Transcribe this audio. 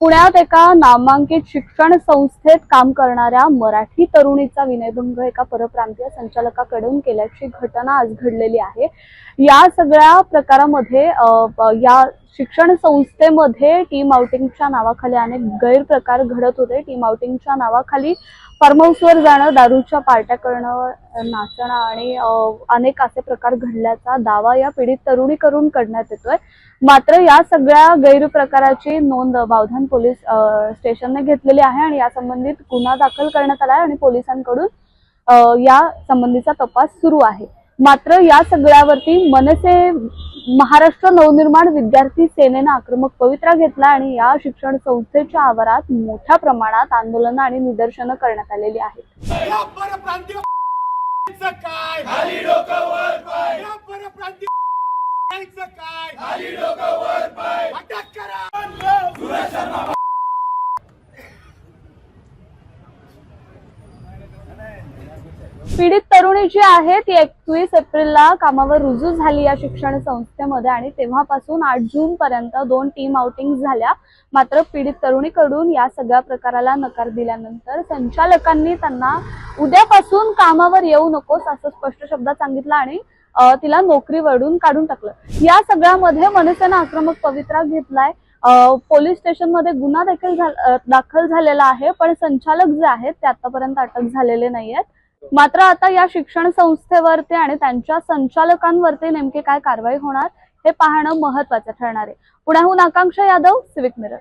पुण्यात एका नामांकित शिक्षण संस्थेत काम करणाऱ्या मराठी तरुणीचा विनयभंग एका परप्रांतीय संचालकाकडून केल्याची घटना आज घडलेली आहे. या सगळ्या प्रकारामध्ये या शिक्षण संस्थेमध्ये टीम आउटिंगच्या नावाखाली अनेक गैरप्रकार घडत होते. टीम आउटिंगच्या नावाखाली फार्म हाऊसवर जाणं दारूच्या पार्ट्या करणं नाचणं आणि अनेक असे प्रकार घडल्याचा दावा या पीडित तरुणीकडून करण्यात येतोय. मात्र या सगळ्या गैरप्रकाराची नोंद बावधान पोलीस स्टेशनने घेतलेली आहे आणि या संबंधित गुन्हा दाखल करण्यात आला आहे आणि पोलिसांकडून या संबंधीचा तपास सुरू आहे. मात्र या सगळ्यावरती मनसे महाराष्ट्र नवनिर्माण विद्यार्थी सेनेनं आक्रमक पवित्रा घेतला आणि या शिक्षण संस्थेच्या आवारात मोठ्या प्रमाणात आंदोलनं आणि निदर्शनं करण्यात आलेली आहेत. काय? पीडित तरुणी जी आहे ती एकवीस एप्रिलला कामावर रुजू झाली या शिक्षण संस्थेमध्ये आणि तेव्हापासून आठ जून पर्यंत दोन टीम आउटिंग झाल्या. मात्र पीडित तरुणीकडून या सगळ्या प्रकाराला नकार दिल्यानंतर संचालकांनी त्यांना उद्यापासून कामावर येऊ नकोस असं स्पष्ट शब्दात सांगितलं आणि तिला नोकरीवरून काढून टाकलं. या सगळ्यामध्ये मनसेनं आक्रमक पवित्रा घेतलाय. पोलीस स्टेशनमध्ये गुन्हा देखील दाखल झालेला आहे पण संचालक जे आहेत ते आतापर्यंत अटक झालेले नाही आहेत मात्र आता या शिक्षण संस्थेवरती आणि त्यांच्या संचालकांवरती नेमकी काय कारवाई होणार हे पाहणं महत्वाचं ठरणार आहे. पुण्याहून आकांक्षा यादव सिविक मिरर